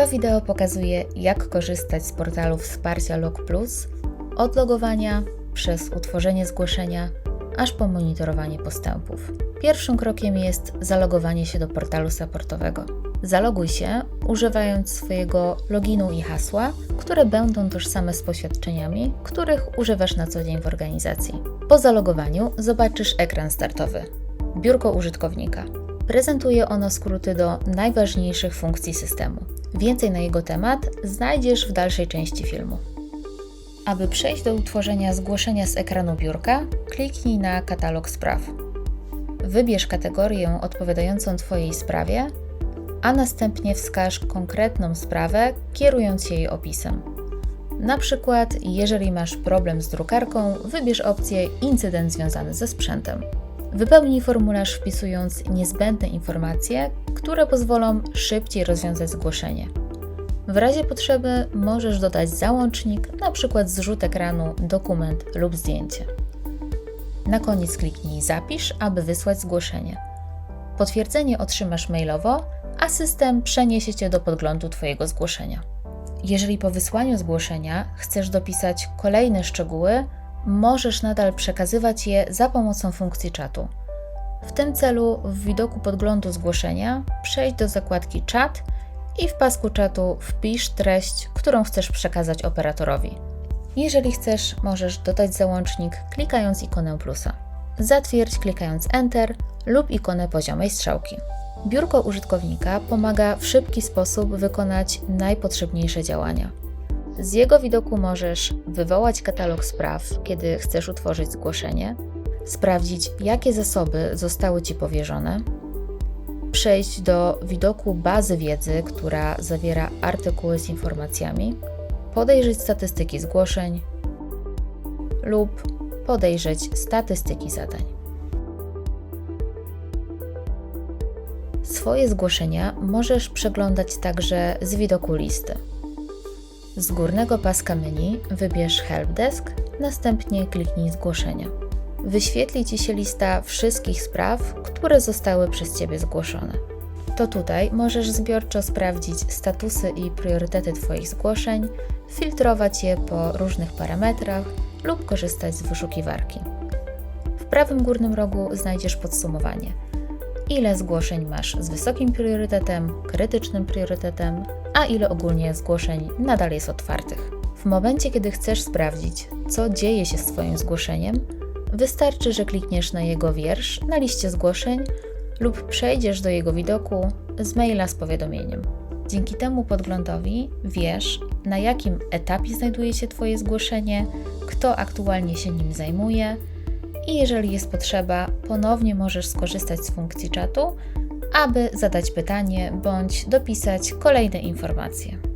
To wideo pokazuje, jak korzystać z portalu wsparcia Log Plus od logowania przez utworzenie zgłoszenia aż po monitorowanie postępów. Pierwszym krokiem jest zalogowanie się do portalu supportowego. Zaloguj się używając swojego loginu i hasła, które będą tożsame z poświadczeniami, których używasz na co dzień w organizacji. Po zalogowaniu zobaczysz ekran startowy. Biurko użytkownika. Prezentuje ono skróty do najważniejszych funkcji systemu. Więcej na jego temat znajdziesz w dalszej części filmu. Aby przejść do utworzenia zgłoszenia z ekranu biurka, kliknij na katalog spraw. Wybierz kategorię odpowiadającą Twojej sprawie, a następnie wskaż konkretną sprawę, kierując jej opisem. Na przykład, jeżeli masz problem z drukarką, wybierz opcję Incydent związany ze sprzętem. Wypełnij formularz wpisując niezbędne informacje, które pozwolą szybciej rozwiązać zgłoszenie. W razie potrzeby możesz dodać załącznik, np. zrzut ekranu, dokument lub zdjęcie. Na koniec kliknij Zapisz, aby wysłać zgłoszenie. Potwierdzenie otrzymasz mailowo, a system przeniesie Cię do podglądu Twojego zgłoszenia. Jeżeli po wysłaniu zgłoszenia chcesz dopisać kolejne szczegóły, możesz nadal przekazywać je za pomocą funkcji czatu. W tym celu w widoku podglądu zgłoszenia przejdź do zakładki Chat i w pasku czatu wpisz treść, którą chcesz przekazać operatorowi. Jeżeli chcesz, możesz dodać załącznik klikając ikonę plusa. Zatwierdź klikając Enter lub ikonę poziomej strzałki. Biurko użytkownika pomaga w szybki sposób wykonać najpotrzebniejsze działania. Z jego widoku możesz wywołać katalog spraw, kiedy chcesz utworzyć zgłoszenie, sprawdzić, jakie zasoby zostały Ci powierzone, przejść do widoku bazy wiedzy, która zawiera artykuły z informacjami, podejrzeć statystyki zgłoszeń lub podejrzeć statystyki zadań. Swoje zgłoszenia możesz przeglądać także z widoku listy. Z górnego paska menu wybierz Helpdesk, następnie kliknij Zgłoszenia. Wyświetli Ci się lista wszystkich spraw, które zostały przez Ciebie zgłoszone. To tutaj możesz zbiorczo sprawdzić statusy i priorytety Twoich zgłoszeń, filtrować je po różnych parametrach lub korzystać z wyszukiwarki. W prawym górnym rogu znajdziesz podsumowanie. Ile zgłoszeń masz z wysokim priorytetem, krytycznym priorytetem, a ile ogólnie zgłoszeń nadal jest otwartych. W momencie, kiedy chcesz sprawdzić, co dzieje się z Twoim zgłoszeniem, wystarczy, że klikniesz na jego wiersz na liście zgłoszeń lub przejdziesz do jego widoku z maila z powiadomieniem. Dzięki temu podglądowi wiesz, na jakim etapie znajduje się Twoje zgłoszenie, kto aktualnie się nim zajmuje i jeżeli jest potrzeba, ponownie możesz skorzystać z funkcji czatu, aby zadać pytanie bądź dopisać kolejne informacje.